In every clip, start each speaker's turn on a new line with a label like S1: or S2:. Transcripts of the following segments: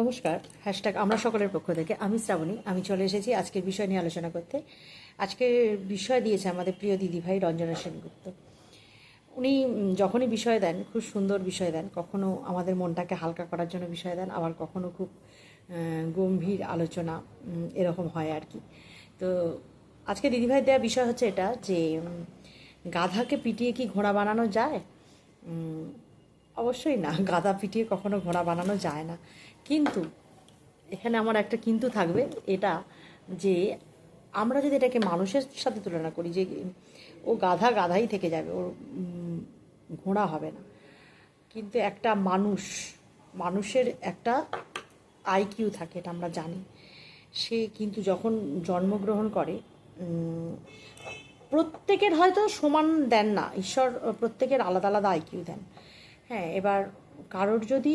S1: নমস্কার হ্যাশট্যাগ আমরা সকলের পক্ষ থেকে, আমি শ্রাবণী, আমি চলে এসেছি আজকের বিষয় নিয়ে আলোচনা করতে। আজকের বিষয় দিয়েছে আমাদের প্রিয় দিদিভাই রঞ্জনা সেনগুপ্ত। উনি যখনই বিষয় দেন, খুব সুন্দর বিষয় দেন, কখনো আমাদের মনটাকে হালকা করার জন্য বিষয় দেন, আবার কখনো খুব গম্ভীর আলোচনা এরকম হয় আর কি। তো আজকে দিদিভাই দেওয়া বিষয় হচ্ছে এটা যে গাধাকে পিটিয়ে কি ঘোড়া বানানো যায়? অবশ্যই না, গাধা পিটিয়ে কখনো ঘোড়া বানানো যায় না। কিন্তু এখানে আমার একটা কিন্তু থাকবে, এটা যে আমরা যদি এটাকে মানুষের সাথে তুলনা করি যে ও গাধা গাধাই থেকে যাবে, ওর ঘোড়া হবে না। কিন্তু একটা মানুষ, মানুষের একটা আইকিউ থাকে, এটা আমরা জানি। সে কিন্তু যখন জন্মগ্রহণ করে প্রত্যেকের হয়তো সমান দেন না, ঈশ্বর প্রত্যেকের আলাদা আলাদা আইকিউ দেন। হ্যাঁ এবার কারোর যদি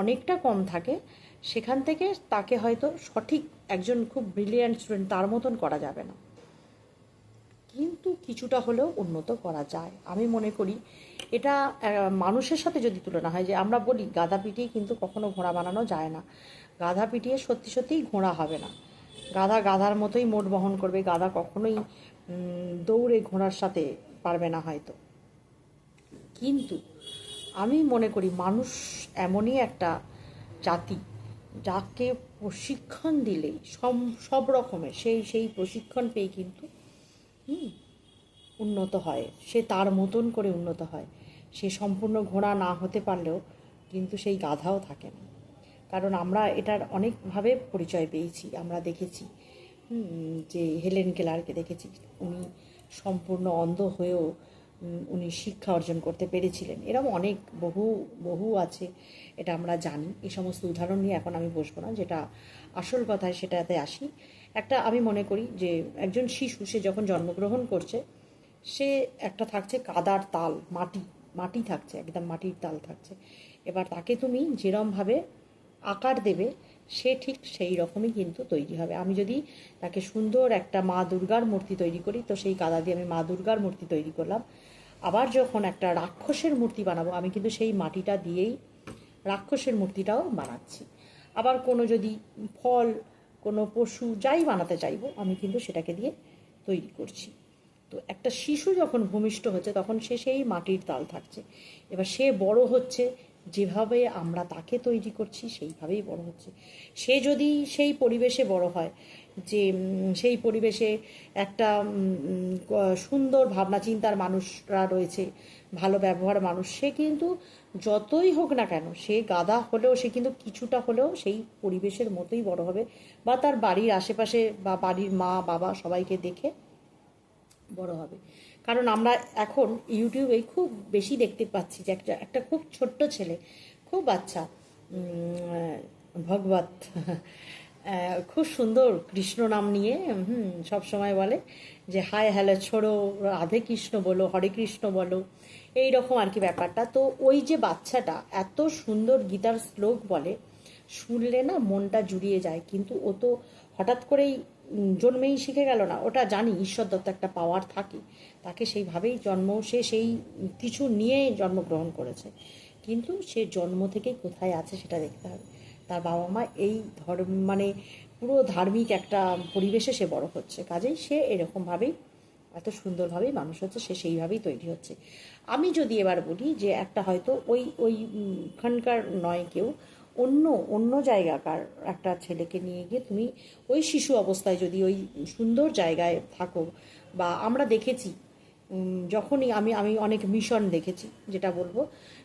S1: অনেকটা কম থাকে, সেখান থেকে তাকে হয়তো সঠিক একজন খুব ব্রিলিয়ান্ট স্টুডেন্ট তার মতন করা যাবে না। কিন্তু কিছুটা হলেও উন্নত করা যায়। আমি মনে করি এটা মানুষের সাথে যদি তুলনা হয়, যে আমরা বলি গাধা পিটিয়ে কিন্তু কখনো ঘোড়া বানানো যায় না। গাধা পিটিয়ে সত্যি সত্যিই ঘোড়া হবে না। গাধা গাধার মতোই মোট বহন করবে, গাধা কখনোই দৌড়ে ঘোড়ার সাথে পারবে না হয়তো। কিন্তু আমি মনে করি মানুষ এমনই একটা জাতি যাকে প্রশিক্ষণ দিলেই সব সব রকমের, সেই সেই প্রশিক্ষণ পেয়ে কিন্তু উন্নত হয়। সে তার মতন করে উন্নত হয়। সে সম্পূর্ণ ঘোড়া না হতে পারলেও কিন্তু সেই গাধাও থাকে না। কারণ আমরা এটার অনেকভাবে পরিচয় পেয়েছি, আমরা দেখেছি যে হেলেন কেলারকে দেখেছি, উনি সম্পূর্ণ অন্ধ হয়েও উনি শিক্ষা অর্জন করতে পেরেছিলেন। এরকম অনেক বহু বহু আছে, এটা আমরা জানি। এই সমস্ত উদাহরণ নিয়ে এখন আমি বসবো না, যেটা আসল কথায় সেটাতে আসি। একটা আমি মনে করি যে একজন শিশু, সে যখন জন্মগ্রহণ করছে, সে একটা থাকছে কাদার তাল, মাটি মাটি থাকছে, একদম মাটির তাল থাকছে। এবার তাকে তুমি যেরমভাবে আকার দেবে সে ঠিক সেই রকমই কিন্তু তৈরি হবে। আমি যদি তাকে সুন্দর একটা মা দুর্গার মূর্তি তৈরি করি, তো সেই কাদা দিয়ে আমি মা দুর্গার মূর্তি তৈরি করলাম। আবার যখন একটা রাক্ষসের মূর্তি বানাবো, আমি কিন্তু সেই মাটিটা দিয়েই রাক্ষসের মূর্তিটাও বানাচ্ছি। আবার কোনো যদি ফল, কোনো পশু যাই বানাতে চাইব, আমি কিন্তু সেটাকে দিয়ে তৈরি করছি। তো একটা শিশু যখন ভূমিষ্ঠ হচ্ছে, তখন সে সেই মাটির তাল থাকছে। এবার সে বড় হচ্ছে যেভাবে আমরা তাকে তৈরি করছি, সেইভাবেই বড় হচ্ছে। সে যদি সেই পরিবেশে বড় হয়, যে সেই পরিবেশে একটা সুন্দর ভাবনা চিন্তার মানুষরা রয়েছে, ভালো ব্যবহার মানুষ, সে কিন্তু যতই হোক না কেন, সে গাদা হলেও, সে কিন্তু কিছুটা হলেও সেই পরিবেশের মতোই বড় হবে বা তার বাড়ির আশেপাশে বা বাড়ির মা, বাবা সবাইকে দেখে বড় হবে। কারণ আমরা এখন ইউটিউবে খুব বেশি দেখতে পাচ্ছি যে একটা একটা খুব ছোট্ট ছেলে, খুব বাচ্চা ভগবত খুব সুন্দর কৃষ্ণ নাম নিয়ে, হুম, সব সময় বলে যে, হায় হ্যালো, ছোড়ো, রাধে কৃষ্ণ বলো, হরে কৃষ্ণ বলো। এই রকম আর কি ব্যাপারটা। তো ওই যে বাচ্চাটা এত সুন্দর গীতার শ্লোক বলে শুনলে না মনটা জুড়িয়ে যায়। কিন্তু ও তো হঠাৎ করেই জন্মেই শিখে গেল না। ওটা জানি, ঈশ্বর দত্ত একটা পাওয়ার থাকে। তাকে সেইভাবেই জন্ম, সে সেই কিছু নিয়ে জন্মগ্রহণ করেছে। কিন্তু সে জন্ম থেকেই কোথায় আছে সেটা দেখতে হবে। তার বাবা মা এই ধর্ম মানে পুরো ধার্মিক একটা পরিবেশে সে বড় হচ্ছে। কাজেই সে এরকমভাবেই, এত সুন্দরভাবেই মানুষ হচ্ছে, সে সেইভাবেই তৈরি হচ্ছে। আমি যদি এবার বলি যে একটা হয়তো ওই ওইখানকার নয় কেউ অন্য অন্য জায়গাকার একটা ছেলেকে নিয়ে গিয়ে তুমি ওই শিশু অবস্থায় যদি ওই সুন্দর জায়গায় থাকো বা আমরা দেখেছি যখনই আমি আমি অনেক মিশন দেখেছি, যেটা বলব,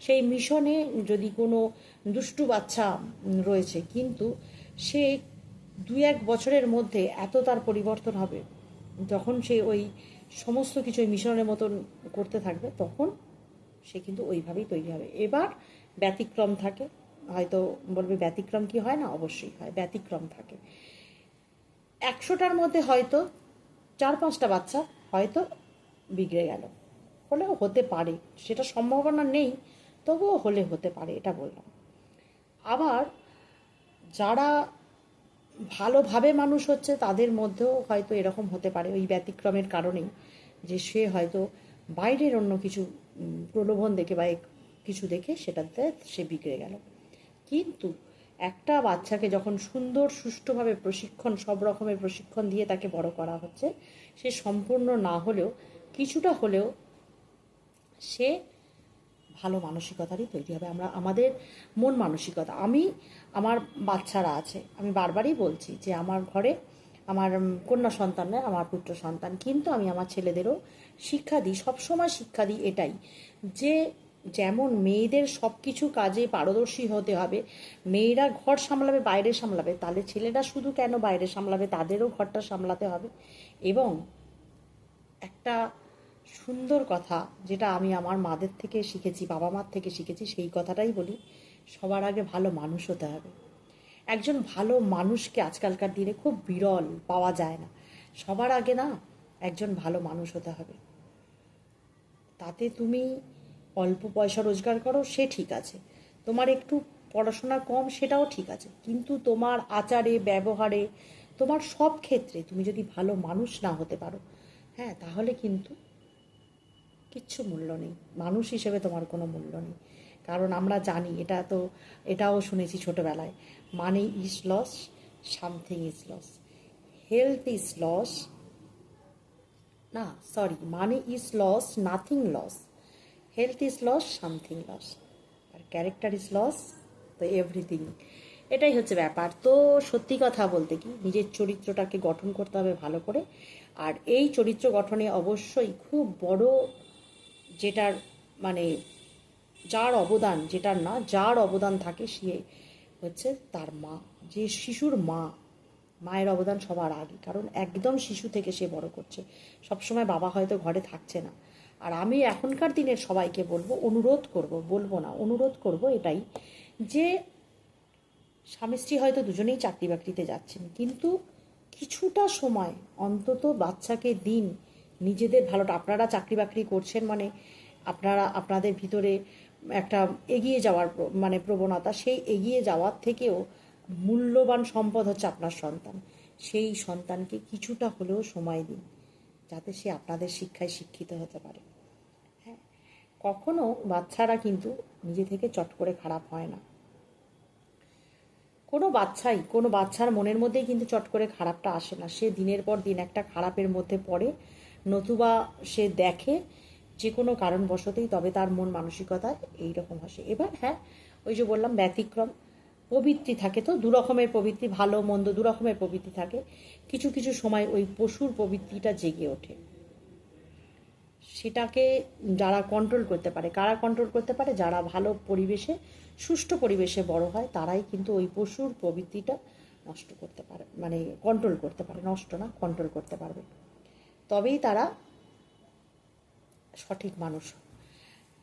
S1: সেই মিশনে যদি কোনো দুষ্টু বাচ্চা রয়েছে, কিন্তু সে দুই এক বছরের মধ্যে এত তার পরিবর্তন হবে, যখন সে ওই সমস্ত কিছু মিশনের মতন করতে থাকবে, তখন সে কিন্তু ওইভাবেই তৈরি হবে। এবার ব্যতিক্রম থাকে হয়তো বলবে ব্যতিক্রম কি হয় না? অবশ্যই হয়, ব্যতিক্রম থাকে। একশোটার মধ্যে হয়তো চার পাঁচটা বাচ্চা হয়তো বিগড়ে গেল। হলেও হতে পারে, সেটা সম্ভাবনা নেই, তবুও হলে হতে পারে, এটা বললাম। আবার যারা ভালোভাবে মানুষ হচ্ছে, তাদের মধ্যেও হয়তো এরকম হতে পারে, ওই ব্যতিক্রমের কারণেই যে সে হয়তো বাইরের অন্য কিছু প্রলোভন দেখে বা কিছু দেখে সেটাতে সে বিগড়ে গেল। কিন্তু একটা বাচ্চাকে যখন সুন্দর, সুষ্ঠুভাবে প্রশিক্ষণ, সব রকমের প্রশিক্ষণ দিয়ে তাকে বড় করা হচ্ছে, সে সম্পূর্ণ না হলেও, কিছুটা হলেও সে ভালো মানসিকতারই তৈরি হবে। আমরা, আমাদের মন মানসিকতা। আমি, আমার বাচ্চারা আছে, আমি বারবারই বলছি যে আমার ঘরে আমার কন্যা সন্তান নয়, আমার পুত্র সন্তান। কিন্তু আমি আমার ছেলেদেরও শিক্ষা দিই, সবসময় শিক্ষা দিই এটাই যে যেমন মেয়েদের সব কিছু কাজে পারদর্শী হতে হবে, মেয়েরা ঘর সামলাবে, বাইরে সামলাবে, তাহলে ছেলেরা শুধু কেন বাইরে সামলাবে? তাদেরও ঘরটা সামলাতে হবে। এবং একটা সুন্দর কথা যেটা আমি আমার মাদের থেকে শিখেছি, বাবা মার থেকে শিখেছি, সেই কথাটাই বলি, সবার আগে ভালো মানুষ হতে হবে। একজন ভালো মানুষকে আজকালকার দিনে খুব বিরল পাওয়া যায় না। সবার আগে না একজন ভালো মানুষ হতে হবে। তাতে তুমি অল্প পয়সা রোজগার করো, সে ঠিক আছে। তোমার একটু পড়াশোনা কম, সেটাও ঠিক আছে। কিন্তু তোমার আচারে, ব্যবহারে, তোমার সব ক্ষেত্রে তুমি যদি ভালো মানুষ না হতে পারো হ্যাঁ তাহলে কিন্তু কিচ্ছু মূল্য নেই। মানুষ হিসেবে তোমার কোনো মূল্য নেই। কারণ আমরা জানি, এটা তো, এটাও শুনেছি ছোটোবেলায় money is lost something is lost health is lost না sorry money is lost nothing lost health is lost something lost R character is loss তো এভরিথিং এটাই হচ্ছে ব্যাপার। তো সত্যি কথা বলতে কি, নিজের চরিত্রটাকে গঠন করতে হবে ভালো করে। আর এই চরিত্র গঠনে অবশ্যই খুব বড় যেটার মানে যার অবদান, যেটার না, যার অবদান থাকে সে হচ্ছে তার মা, যে শিশুর মা। মায়ের অবদান সবার আগে, কারণ একদম শিশু থেকে সে বড় করছে। সবসময় বাবা হয়তো ঘরে থাকছে না। আর আমি এখনকার দিনের সবাইকে বলব, অনুরোধ করব, বলব না, অনুরোধ করব এটাই যে স্বামী স্ত্রী হয়তো দুজনেই চাকরি বাকরিতে যাচ্ছেন, কিন্তু কিছুটা সময়, অন্তত বাচ্চাকে দিন, নিজেদের ভালোটা, আপনারা চাকরি বাকরি করছেন মানে আপনারা, আপনাদের ভিতরে একটা এগিয়ে যাওয়ার মানে প্রবণতা, সেই এগিয়ে যাওয়ার থেকেও মূল্যবান সম্পদ হচ্ছে আপনার সন্তান। সেই সন্তানকে কিছুটা হলেও সময় দিন। যাতে সে আপনাদের শিক্ষায় শিক্ষিত হতে পারে। হ্যাঁ কখনো বাচ্চারা কিন্তু নিজে থেকে চট করে খারাপ হয় না। কোনো বাচ্চাই, কোনো বাচ্চার মনের মধ্যেই কিন্তু চট করে খারাপটা আসে না। সে দিনের পর দিন একটা খারাপের মধ্যে পড়ে, নতুবা সে দেখে যে কোনো কারণবশতই তবে তার মন মানসিকতা এইরকম আসে। এবার হ্যাঁ ওই যে বললাম ব্যতিক্রম। প্রবৃত্তি থাকে তো, দুরকমের প্রবৃত্তি, ভালো, মন্দ, দুরকমের প্রবৃত্তি থাকে। কিছু কিছু সময় ওই পশুর প্রবৃত্তিটা জেগে ওঠে। সেটাকে যারা কন্ট্রোল করতে পারে, কারা কন্ট্রোল করতে পারে? যারা ভালো পরিবেশে, সুষ্ঠু পরিবেশে বড় হয়, তারাই কিন্তু ওই পশুর প্রবৃত্তিটা নষ্ট করতে পারে মানে কন্ট্রোল করতে পারে, নষ্ট না কন্ট্রোল করতে পারবে। তবেই তারা সঠিক মানুষ।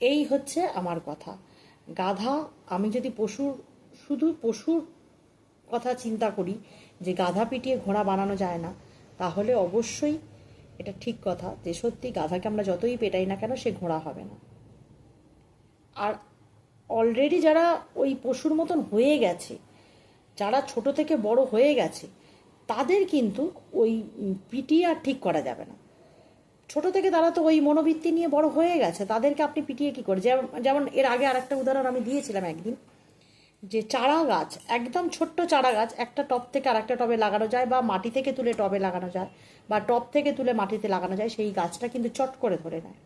S1: এই হচ্ছে আমার কথা। গাধা, আমি যদি পশুর শুধু পশুর কথা চিন্তা করি যে গাধা পিটিয়ে ঘোড়া বানানো যায় না, তাহলে অবশ্যই এটা ঠিক কথা যে সত্যি গাধাকে আমরা যতই পেটাই না কেন সে ঘোড়া হবে না। আর অলরেডি যারা ওই পশুর মতন হয়ে গেছে, যারা ছোট থেকে বড় হয়ে গেছে, তাদের কিন্তু ওই পিটিয়ে আর ঠিক করা যাবে না। ছোট থেকে তারা তো ওই মনোবৃত্তি নিয়ে বড় হয়ে গেছে, তাদেরকে আপনি পিটিয়ে কি করে? যেমন এর আগে আরেকটা উদাহরণ আমি দিয়েছিলাম একদিন। যে চারা গাছ, একদম ছোট্ট চারা গাছ, একটা টব থেকে আরেকটা টবে লাগানো যায় বা মাটি থেকে তুলে টবে লাগানো যায় বা টব থেকে তুলে মাটিতে লাগানো যায়, সেই গাছটা কিন্তু চট করে ধরে নেয়।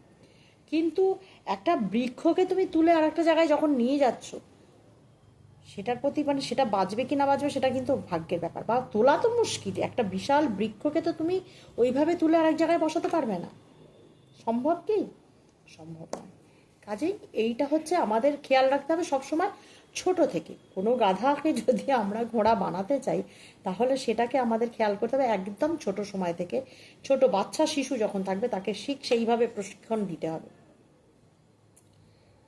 S1: কিন্তু একটা বৃক্ষকে তুমি তুলে আরেকটা জায়গায় যখন নিয়ে যাচ্ছ, সেটার প্রতি মানে সেটা বাঁচবে কি না বাঁচবে সেটা কিন্তু ভাগ্যের ব্যাপার বা তোলা তো মুশকিল। একটা বিশাল বৃক্ষকে তো তুমি ওইভাবে তুলে আরেক জায়গায় বসাতে পারবে না। সম্ভব কি? সম্ভব নয়। কাজেই এইটা হচ্ছে আমাদের খেয়াল রাখতে হবে সবসময়। ছোট থেকে। কোনো গাধাকে যদি আমরা ঘোড়া বানাতে চাই, তাহলে সেটাকে আমাদের খেয়াল করতে হবে একদম ছোট সময় থেকে। ছোট বাচ্চা, শিশু যখন থাকবে, তাকে শিখ সেইভাবে প্রশিক্ষণ দিতে হবে।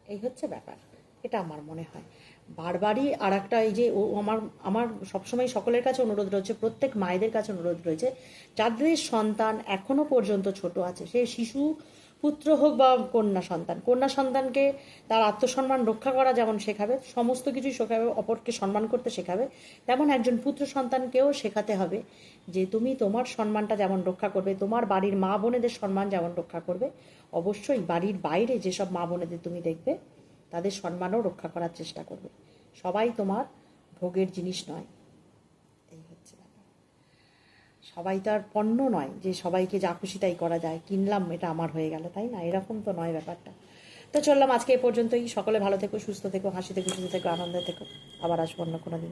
S1: এই হচ্ছে ব্যাপার। এটা আমার মনে হয়। বারবারই আর একটা এই যে ও আমার আমার সবসময় সকলের কাছে অনুরোধ রয়েছে, প্রত্যেক মায়েদের কাছে অনুরোধ রয়েছে, যাদের সন্তান এখনও পর্যন্ত ছোট আছে, সে শিশু পুত্র হোক বা কন্যা সন্তান, কন্যা সন্তানকে তার আত্মসম্মান রক্ষা করা যেমন শেখাবে, সমস্ত কিছুই শেখাবে, অপরকে সম্মান করতে শেখাবে, তেমন একজন পুত্র সন্তানকেও শেখাতে হবে যে তুমি তোমার সম্মানটা যেমন রক্ষা করবে, তোমার বাড়ির মা বোনেদের সম্মান যেমন রক্ষা করবে, অবশ্যই বাড়ির বাইরে যেসব মা বোনেদের তুমি দেখবে, তাদের সম্মানও রক্ষা করার চেষ্টা করবে। সবাই তোমার ভোগের জিনিস নয়। সবাই তো আর পণ্য নয় যে সবাইকে যা খুশি তাই করা যায়। কিনলাম, এটা আমার হয়ে গেল, তাই না? এরকম তো নয় ব্যাপারটা। তো চললাম আজকে এ পর্যন্তই। সকলে ভালো থেকো, সুস্থ থেকো, হাসি থেকো সুস্থ থেকো, আনন্দে থেকো। আবার আসব অন্য কোনো দিন।